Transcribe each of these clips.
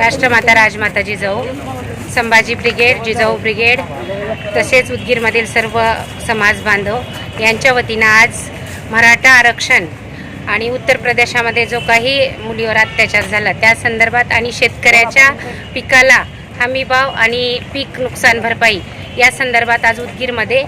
राष्ट्रमाता राजमाता Jijau Sambhaji brigade Jijau brigade तसेच उदगीरमधील सर्व समाज बांधव यांच्या वतीनं आज मराठा आरक्षण आणि उत्तर प्रदेशामध्ये जो काही मुलीवर अत्याचार झाला त्या संदर्भात आणि शेतकऱ्याच्या पिकाला हमीभाव आणि पीक नुकसान भरपाई या संदर्भात आज उदगीरमध्ये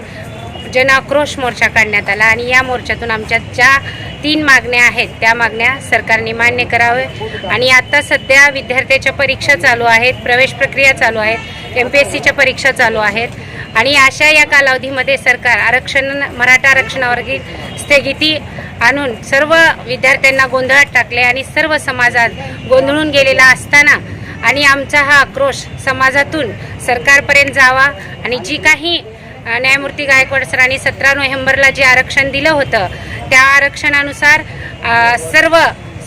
जनआक्रोश मोर्चा काढण्यात आला आणि या मोर्चातून आमच्या ज्या तीन मागण्या आहेत. त्या मागण्या सरकारने मान्य करावे आणि आता सध्या विद्यार्थ्याच्या परीक्षा चालू आहेत प्रवेश प्रक्रिया चालू आहेत एम पी एस सीच्या परीक्षा चालू आहेत. आणि अशा या कालावधीमध्ये सरकार आरक्षण मराठा आरक्षणावरील स्थगिती आणून सर्व विद्यार्थ्यांना गोंधळात टाकले आणि सर्व समाजात गोंधळून गेलेला असताना आणि आमचा हा आक्रोश समाजातून सरकारपर्यंत जावा आणि जी काही न्यायमूर्ती गायकवाड सरांनी सतरा नोव्हेंबरला जे आरक्षण दिलं होतं त्या आरक्षणानुसार सर्व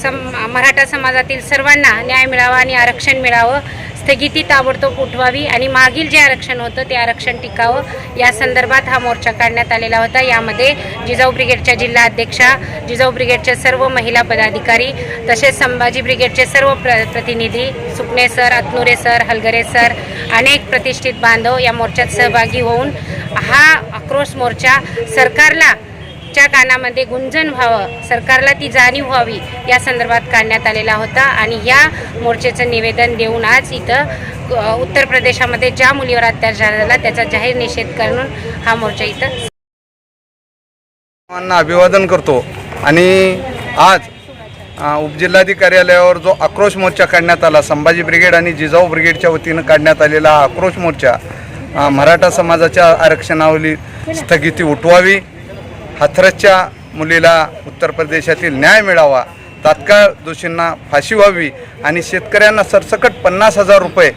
सम मराठा समाजातील सर्वांना न्याय मिळावा आणि आरक्षण मिळावं स्थगिती ताबडतोब उठवावी आणि मागील जे आरक्षण होतं ते आरक्षण टिकावं या संदर्भात हा मोर्चा काढण्यात आलेला होता. यामध्ये जिजाऊ ब्रिगेडच्या जिल्हा अध्यक्षा जिजाऊ ब्रिगेडच्या सर्व महिला पदाधिकारी तसेच संभाजी ब्रिगेडचे सर्व प्र प्रतिनिधी Sukne sir Atnure sir Halgare sir अनेक प्रतिष्ठित बांधव या मोर्चात सहभागी होऊन हा आक्रोश मोर्चा सरकारला च्या कानामध्ये गुंजन व्हावं सरकारला ती जाणीव व्हावी या संदर्भात काढण्यात आलेला होता. आणि या मोर्चेचं निवेदन देऊन आज इथं उत्तर प्रदेशामध्ये ज्या मुलीवर अत्याचार झाला त्याचा जाहीर निषेध करून हा मोर्चा इथं अभिवादन करतो. आणि आज उपजिल्हाधिकारी कार्यालयावर जो आक्रोश मोर्चा काढण्यात आला संभाजी ब्रिगेड आणि जिजाऊ ब्रिगेडच्या वतीनं काढण्यात आलेला आक्रोश मोर्चा मराठा समाजाच्या आरक्षणावरील स्थगिती उठवावी. हाथरसच्या मुलीला उत्तर प्रदेशातील न्याय मिळावा तात्काळ दोषींना फाशी व्हावी आणि शेतकऱ्यांना सरसकट पन्नास हजार रुपये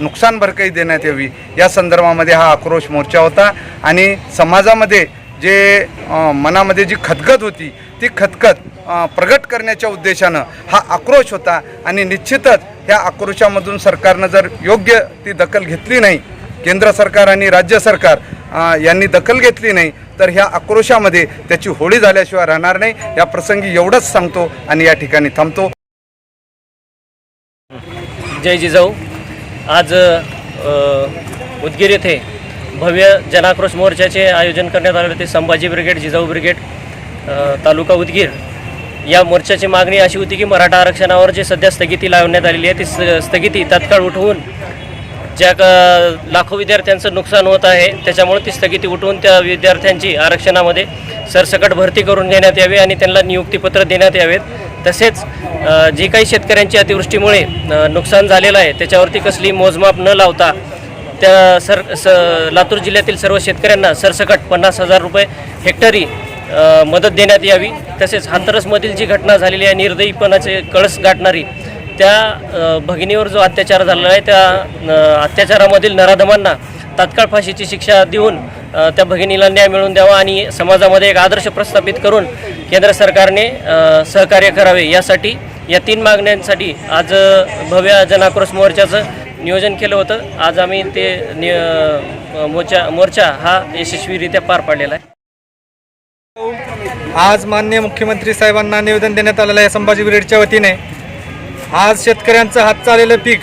नुकसान भरपाई देण्यात यावी या संदर्भामध्ये हा आक्रोश मोर्चा होता. आणि समाजामध्ये जे मनामध्ये जी खतखत होती ती खतखत प्रगट करण्याच्या उद्देशानं हा आक्रोश होता. आणि निश्चितच ह्या आक्रोशामधून सरकारनं जर योग्य ती दखल घेतली नाही केंद्र सरकार आणि राज्य सरकार यांनी दखल घेतली नाही तर ह्या आक्रोशामध्ये त्याची होळी झाल्याशिवाय राहणार नाही. या प्रसंगी एवढंच सांगतो आणि या ठिकाणी थांबतो. जय जिजाऊ. आज उदगीर येथे भव्य जनाक्रोश मोर्चाचे आयोजन करण्यात आले होते. Sambhaji Brigade Jijau Brigade taluka Udgir. या मोर्चाची मागणी अशी होती की मराठा आरक्षणावर जे सध्या स्थगिती लावण्यात आलेली आहे ती स्थगिती तात्काळ उठवून ज्या लाखो विद्यार्थ्यांचं नुकसान होत आहे त्याच्यामुळे ती स्थगिती उठवून त्या विद्यार्थ्यांची आरक्षणामध्ये सरसकट भरती करून घेण्यात यावी आणि त्यांना नियुक्तीपत्र देण्यात यावेत. तसेच जी काही शेतकऱ्यांची अतिवृष्टीमुळे नुकसान झालेलं आहे त्याच्यावरती कसली मोजमाप न लावता त्या सर स लातूर जिल्ह्यातील सर्व शेतकऱ्यांना सरसकट पन्नास हजार रुपये हेक्टरी मदत देण्यात यावी. तसेच हाथरसमधील जी घटना झालेली आहे निर्दयीपणाचे कळस गाठणारी त्या भगिनीवर जो अत्याचार झालेला आहे त्या अत्याचारामधील नराधमांना तात्काळ फाशीची शिक्षा देऊन त्या भगिनीला न्याय मिळवून द्यावा आणि समाजामध्ये एक आदर्श प्रस्थापित करून केंद्र सरकारने सहकार्य करावे. यासाठी या तीन मागण्यांसाठी आज भव्य जनाक्रोश मोर्चाचं नियोजन केलं होतं. आज आम्ही ते मोर्चा मोर्चा हा यशस्वीरित्या पार पाडलेला आहे. आज मान्य मुख्यमंत्री साहेबांना निवेदन देण्यात आलेलं आहे संभाजी ब्रिडच्या वतीने. आज शेतकऱ्यांचं हात चाललेलं पीक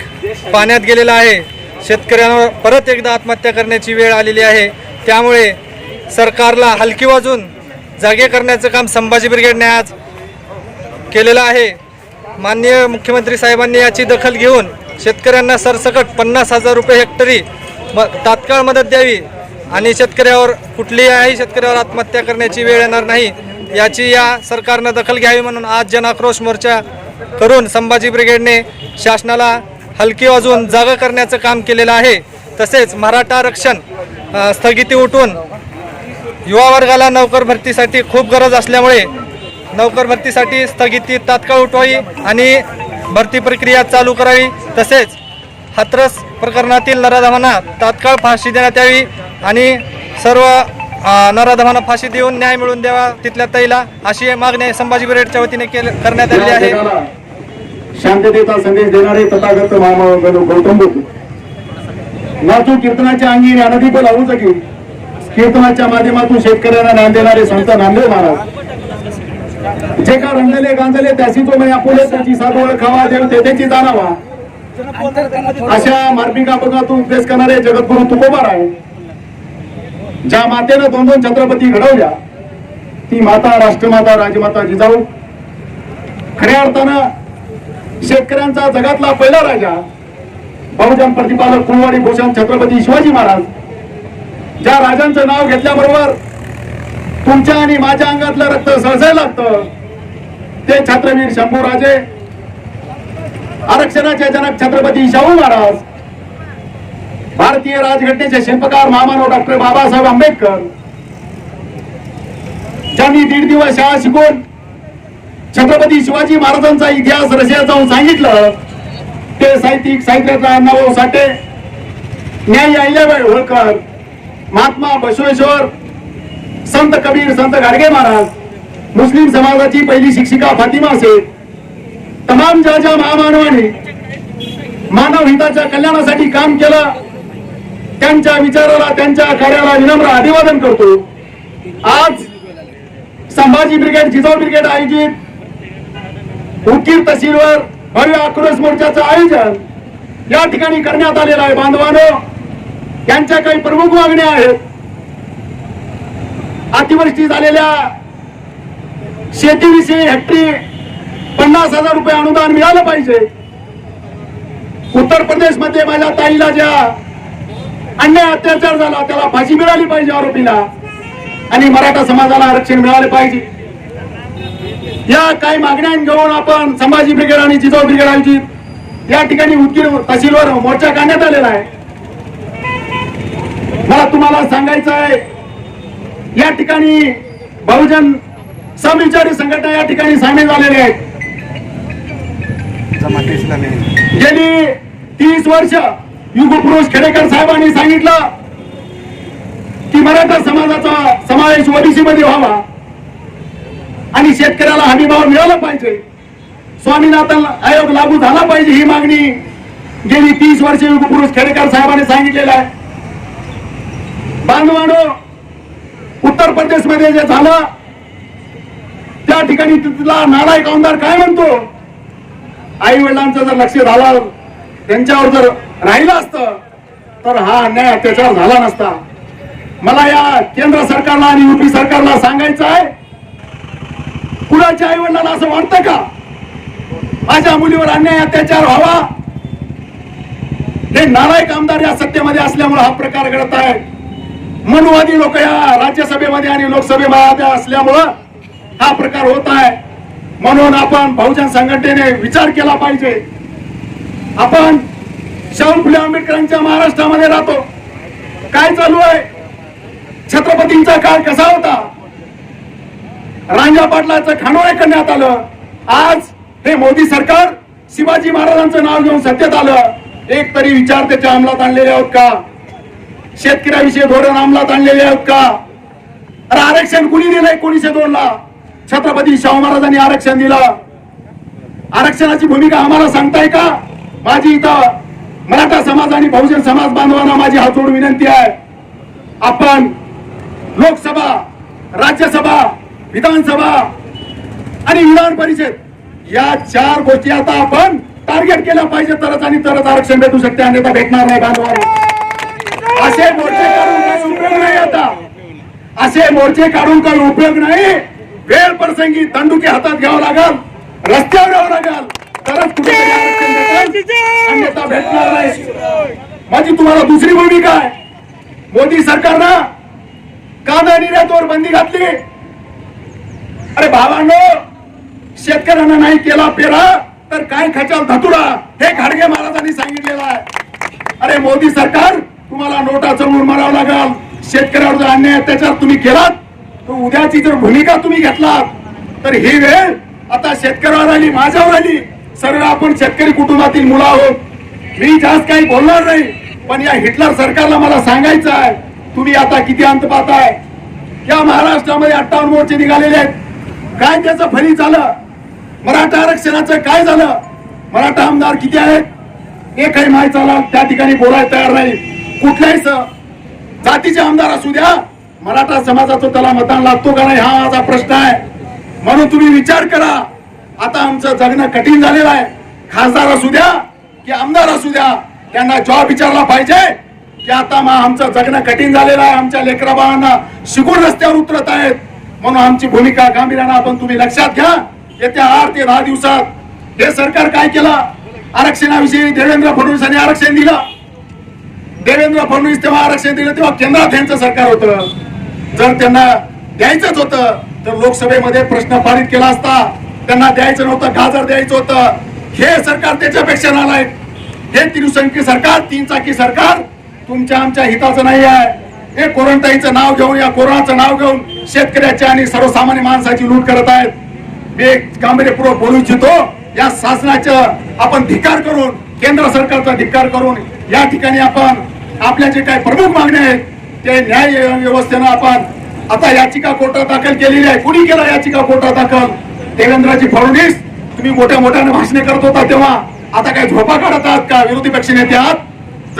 पाण्यात गेलेलं आहे. शेतकऱ्यांवर परत एकदा आत्महत्या करण्याची वेळ आलेली आहे. त्यामुळे सरकारला हलकी वाजून जागे करण्याचं काम संभाजी ब्रिगेडने आज केलेलं आहे. माननीय मुख्यमंत्री साहेबांनी याची दखल घेऊन शेतकऱ्यांना सरसकट पन्नास हजार रुपये हेक्टरी म तात्काळ मदत द्यावी आणि शेतकऱ्यावर कुठलीही शेतकऱ्यावर आत्महत्या करण्याची वेळ येणार नाही. याची या सरकारनं दखल घ्यावी म्हणून आज जनाक्रोश मोर्चा करून संभाजी ब्रिगेडने शासनाला हलकी वाजून जागा करण्याचं काम केलेलं आहे. तसेच मराठा आरक्षण स्थगिती उठून युवा वर्गाला नोकर भरतीसाठी खूप गरज असल्यामुळे नोकर भरतीसाठी स्थगिती तात्काळ उठवावी आणि भरती प्रक्रिया चालू करावी. तसेच हाथरस प्रकरणातील नराधमांना तात्काळ फाशी देण्यात यावी आणि सर्व नराधमांना फाशी देऊन न्याय मिळवून द्यावा तिथल्या तैला अशी मागणी संभाजी ब्रिगेडच्या वतीने केल करण्यात आली आहे. शांततेचा संदेश देणारे तथागत महामंडळ गौतम बुद्ध. नाचू कीर्तनाच्या अंगी अनधिक लावू सकी. कीर्तनाच्या माध्यमातून शेतकऱ्यांना ज्ञान देणारे संत नामदेव महाराज. जे का रंगले गांजले त्याची तो मी आपुले त्याची साधवळ खावा देव तेथेची जाणावा. अशा मार्मिक अपघातून उपदेश करणारे जगद्गुरु तुकोबार आहे. ज्या मातेनं दोन दोन छत्रपती घडवल्या ती माता राष्ट्रमाता राजमाता जिजाऊ. खऱ्या अर्थानं शेतकऱ्यांचा जगातला पहिला राजा बहुजन प्रतिपादक कुलवाडी भूषण छत्रपती शिवाजी महाराज. ज्या राजांचं नाव घेतल्याबरोबर तुमच्या आणि माझ्या अंगातलं रक्त सळसायला लागतं ते छत्रवीर शंभूराजे आरक्षणाचे जनक छत्रपती शाहू महाराज भारतीय राजघटनेचे शिल्पकार महामानव डॉक्टर बाबासाहेब आंबेडकर ज्यांनी दीड दिवस शाळा शिकून छत्रपती शिवाजी महाराजांचा इतिहास रशियात जाऊन सांगितलं ते साहित्यिक साहित्याचा अण्णाभाऊ साठे न्याय अहिल्याबाई होळकर महात्मा बसवेश्वर संत कबीर संत गाडगे महाराज मुस्लिम समाजाची पहिली शिक्षिका फातिमा शेख तमाम ज्या ज्या महामानवाने मानव हिताच्या कल्याणासाठी काम केलं त्यांच्या विचाराला त्यांच्या कार्याला विनम्र अभिवादन करतो. आज संभाजी ब्रिगेड जिजाऊ ब्रिगेड आयोजित उकीर तहसीलवर भव्य आक्रोश मोर्चाचं आयोजन या ठिकाणी करण्यात आलेलं आहे बांधवानो. यांच्या काही प्रमुख मागण्या आहेत. अतिवृष्टी झालेल्या शेतीविषयी हेक्टरी पन्नास हजार रुपये अनुदान मिळालं पाहिजे. उत्तर प्रदेशमध्ये माझ्या ताईला ज्या अन्याय अत्याचार झाला त्याला फाशी मिळाली पाहिजे आरोपीला. आणि मराठा समाजाला आरक्षण मिळाले पाहिजे. या काही मागण्या घेऊन आपण संभाजी ब्रिगेड आणि जिजाऊ ब्रिगेड आयोजित या ठिकाणी उदगीर तहसीलवर मोर्चा काढण्यात आलेला आहे. मला तुम्हाला सांगायचं आहे या ठिकाणी बहुजन समविचारी संघटना या ठिकाणी सामील झालेले आहेत. गेली तीस वर्ष युगपुरुष खेडेकर साहेबांनी सांगितलं की मराठा समाजाचा समावेश ओबीसी मध्ये व्हावा. आणि शेतकऱ्याला हमीभाव मिळाला पाहिजे. स्वामीनाथन आयोग लागू झाला पाहिजे ही मागणी गेली तीस वर्ष युगपुरुष खेडेकर साहेबांनी सांगितलेलं आहे. बांधवानो उत्तर प्रदेशमध्ये जे झालं त्या ठिकाणी तिथला नालायक आमदार काय म्हणतो? आई वडिलांचं जर लक्ष झालं त्यांच्यावर जर राहिलं असतं तर हा अन्याय अत्याचार झाला नसता. मला या केंद्र सरकारला आणि युपी सरकारला सांगायचं आहे मुलाच्या आई वडिलांना असं वाटतं का? माझ्या मुलीवर अन्याय अत्याचार व्हावा? हे नालायक आमदार या सत्तेमध्ये असल्यामुळे हा प्रकार घडत आहे. मनुवादी लोक या राज्यसभेमध्ये आणि लोकसभेमध्ये असल्यामुळं हा प्रकार होत आहे. म्हणून आपण बहुजन संघटनेने विचार केला पाहिजे. आपण शाहू फुले आंबेडकरांच्या महाराष्ट्रामध्ये राहतो. काय चालू आहे? छत्रपतींचा काळ कसा होता? रांजा पाटलाचं खानोळे करण्यात आलं. आज हे मोदी सरकार शिवाजी महाराजांचं नाव घेऊन सत्तेत आलं. एक तरी विचार त्याच्या अंमलात आणलेले आहोत का? शेतकऱ्याविषयी धोरण अंमलात आणलेले आहेत का? अरे आरक्षण कुणी दिलंय? कोणीशे दोन ला छत्रपती शाहू महाराजांनी आरक्षण दिलं. आरक्षणाची भूमिका आम्हाला सांगताय का? माझी इथं मराठा समाज आणि बहुजन समाज बांधवांना माझी हात जोडून विनंती आहे. आपण लोकसभा राज्यसभा विधानसभा आणि विधान परिषद या चार गोष्टी आता आपण टार्गेट केल्या पाहिजे तरच आणि तरच आरक्षण भेटू शकते. अन्यथा भेटणार नाही बांधवांना असे मोर्चे काढून काही उपयोग नाही आता. असे मोर्चे काढून काही उपयोग नाही. वेळ प्रसंगी दंडुके हातात घ्यावं लागल. रस्त्यावर यावं लागल. तरच कुठे अन्यथा भेटणार नाही. माझी तुम्हाला दुसरी भूमिका आहे. मोदी सरकारनं कांदा निर्यातवर बंदी घातली. अरे बाबांनो शेतकऱ्यांना नाही केला पेरा तर काय खचाल धतुरा? हे खाडगे महाराजांनी सांगितलेलं आहे. अरे मोदी सरकार तुम्हाला नोटा चढवून मारावं लागल. शेतकऱ्यावर जर अन्याय अत्याचार तुम्ही केलात तर उद्याची जर भूमिका तुम्ही घेतलात तर ही वेळ आता शेतकऱ्यावर आली माझ्यावर आली. सर्व आपण शेतकरी कुटुंबातील मुलं आहोत. मी जास्त काही बोलणार नाही पण या हिटलर सरकारला मला सांगायचं आहे तुम्ही आता किती अंत पाहताय? या महाराष्ट्रामध्ये अठ्ठावन्न मोर्चे निघालेले आहेत. काय त्याचं फलित झालं? मराठा आरक्षणाचं काय झालं? मराठा आमदार किती आहेत? हे काही माहीत झालं त्या ठिकाणी बोलायला तयार नाही. कुठल्याही जातीचे आमदार असू द्या मराठा समाजाचं त्याला मतदान लागतो का नाही हा माझा प्रश्न आहे. म्हणून तुम्ही विचार करा. आता आमचं जगणं कठीण झालेलं आहे. खासदार असू द्या की आमदार असू द्या त्यांना जॉब विचारला पाहिजे की आता मग आमचं जगणं कठीण झालेलं आहे. आमच्या लेकराबाळांना शिकून रस्त्यावर उतरत आहेत. म्हणून आमची भूमिका गांभीर्यानं आपण तुम्ही लक्षात घ्या. येत्या आठ ते दहा दिवसात हे सरकार काय केलं? आरक्षणाविषयी देवेंद्र फडणवीसांनी आरक्षण दिलं. देवेंद्र फडणवीस तेव्हा आरक्षण दिलं तेव्हा केंद्रात यांचं सरकार होतं. जर त्यांना द्यायचंच होतं तर लोकसभेमध्ये प्रश्न पारित केला असता. त्यांना द्यायचं नव्हतं गाजर द्यायचं होतं. हे सरकार त्याच्यापेक्षा नालायक. हे त्रिसंख्य सरकार तीन चाकी सरकार तुमच्या आमच्या हिताचं नाही आहे. हे कोरोनाईचं नाव घेऊन या कोरोनाचं नाव घेऊन शेतकऱ्याच्या आणि सर्वसामान्य माणसाची लूट करत आहेत. मी एक गांभीर्यपूर्वक बोलू इच्छितो या शासनाचं आपण धिक्कार करून केंद्र सरकारचा धिक्कार करून या ठिकाणी आपण आपल्या जे काही प्रमुख मागण्या आहेत ते न्याय व्यवस्थेनं आपण आता याचिका कोर्टात दाखल केलेली आहे. कुणी केला याचिका कोर्टात दाखल? देवेंद्रजी फडणवीस. तुम्ही मोठ्या मोठ्याने भाषणे करत होता तेव्हा. आता काय झोपा काढत आहात का? विरोधी पक्ष नेते आहात?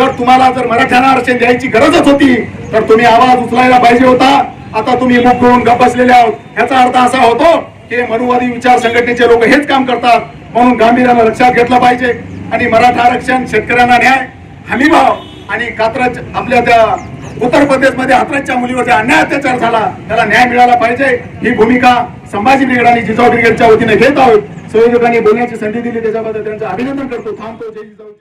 जर तुम्हाला जर मराठ्यांना आरक्षण द्यायची गरजच होती तर तुम्ही आवाज उचलायला पाहिजे होता. आता तुम्ही मुख होऊन गप बसलेले आहोत. ह्याचा अर्थ असा होतो की मनुवादी विचार संघटनेचे लोक हेच काम करतात. म्हणून गांभीर्यानं लक्षात घेतलं पाहिजे. आणि मराठा आरक्षण शेतकऱ्यांना न्याय हमीभाव आणि कात्रज आपल्या त्या उत्तर प्रदेशमध्ये हातराजच्या मुलीवर जे अन्याय अत्याचार झाला त्याला न्याय मिळाला पाहिजे. ही भूमिका संभाजी ब्रिगेड आणि जिजाऊ ब्रिगेडच्या वतीने घेत आहोत. संयोजकांनी बोलण्याची संधी दिली. त्याच्याबद्दल त्यांचं अभिनंदन करतो. थांबतो. जय जिजाऊ.